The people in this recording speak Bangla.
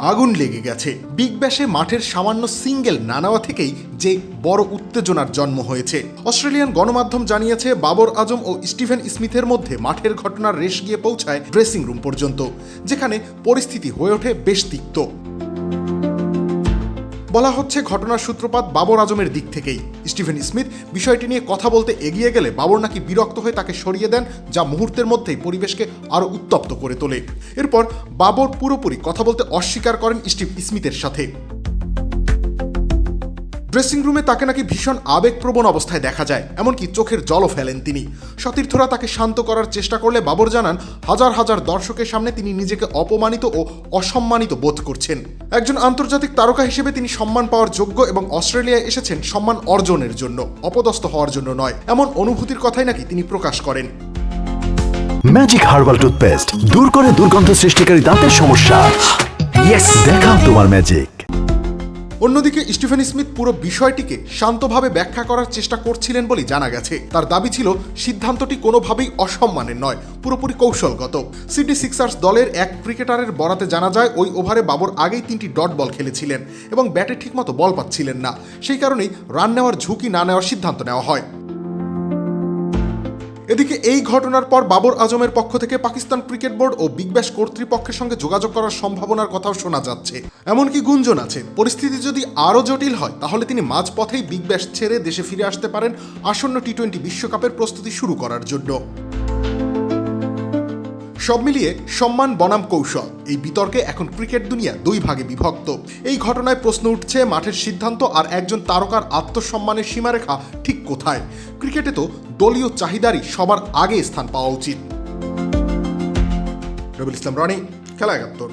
আগুন লেগে গেছে। বিগ ব্যাশে মাঠের সামান্য সিঙ্গেল না নেওয়া থেকেই যে বড় উত্তেজনার জন্ম হয়েছে। অস্ট্রেলিয়ান গণমাধ্যম জানিয়েছে, বাবর আজম ও স্টিভেন স্মিথের মধ্যে মাঠের ঘটনার রেশ গিয়ে পৌঁছায় ড্রেসিং রুম পর্যন্ত, যেখানে পরিস্থিতি হয়ে ওঠে বেশ তিক্ত। বলা হচ্ছে ঘটনার সূত্রপাত বাবর আজমের দিক থেকেই। স্টিভেন স্মিথ, বিষয়টি নিয়ে কথা বলতে এগিয়ে গেলে বাবর নাকি বিরক্ত হয়ে তাকে সরিয়ে দেন, যা মুহূর্তের মধ্যেই পরিবেশকে আরও উত্তপ্ত করে তোলে। এরপর বাবর পুরোপুরি কথা বলতে অস্বীকার করেন স্টিভ স্মিথের সাথে। ড্রেসিং রুমে তাকে নাকি ভীষণ আবেগপ্রবণ অবস্থায় দেখা যায়, এমনকি চোখের জলও ফেলেন তিনি। সতীর্থরা তাকে শান্ত করার চেষ্টা করলে বাবর জানান, হাজার হাজার দর্শকের সামনে তিনি নিজেকে অপমানিত ও অসম্মানিত বোধ করছেন। একজন আন্তর্জাতিক তারকা হিসেবে তিনি সম্মান পাওয়ার যোগ্য এবং অস্ট্রেলিয়ায় এসেছেন সম্মান অর্জনের জন্য, অপদস্থ হওয়ার জন্য নয়, এমন অনুভূতির কথাই নাকি তিনি প্রকাশ করেন। ম্যাজিক হার্বাল টুথপেস্ট দূর করে দুর্গন্ধ সৃষ্টিকারী দাঁতের সমস্যা। দেখাও তোমার ম্যাজিক অন্যদিকে স্টিফেন স্মিথ পুরো বিষয়টিকে শান্তভাবে ব্যাখ্যা করার চেষ্টা করছিলেন বলে জানা গেছে। তার দাবি ছিল, সিদ্ধান্তটি কোনোভাবেই অসম্মানের নয়, পুরোপুরি কৌশলগত। সিডনি সিক্সার্স দলের এক ক্রিকেটারের বরাতে জানা যায়, ওই ওভারে বাবর আগেই তিনটি ডট বল খেলেছিলেন এবং ব্যাটে ঠিকমতো বল পাচ্ছিলেন না। সেই কারণেই রান নেওয়ার ঝুঁকি না নেওয়ার সিদ্ধান্ত নেওয়া হয়। এদিকে এই ঘটনার পর বাবর আজমের পক্ষ থেকে পাকিস্তান ক্রিকেট বোর্ড ও বিগ ব্যাশ কর্তৃপক্ষের সঙ্গে যোগাযোগ করার সম্ভাবনার কথাও শোনা যাচ্ছে। এমনকি গুঞ্জন আছে, পরিস্থিতি যদি আরও জটিল হয়, তাহলে তিনি মাঝপথেই বিগ ব্যাশ ছেড়ে দেশে ফিরে আসতে পারেন আসন্ন টি টোয়েন্টি বিশ্বকাপের প্রস্তুতি শুরু করার জন্য। সব মিলিয়ে সম্মান বনাম কৌশল। এই বিতর্কে এখন ক্রিকেট দুনিয়া দুই ভাগে বিভক্ত। এই ঘটনায় প্রশ্ন উঠছে, মাঠের সিদ্ধান্ত আর একজন তারকার আত্মসম্মানের সীমারেখা ঠিক কোথায়? ক্রিকেটে তো দলীয় চাহিদারই সবার আগে স্থান পাওয়া উচিত। রবিল ইসলাম রনি, খেলা একাত্তর।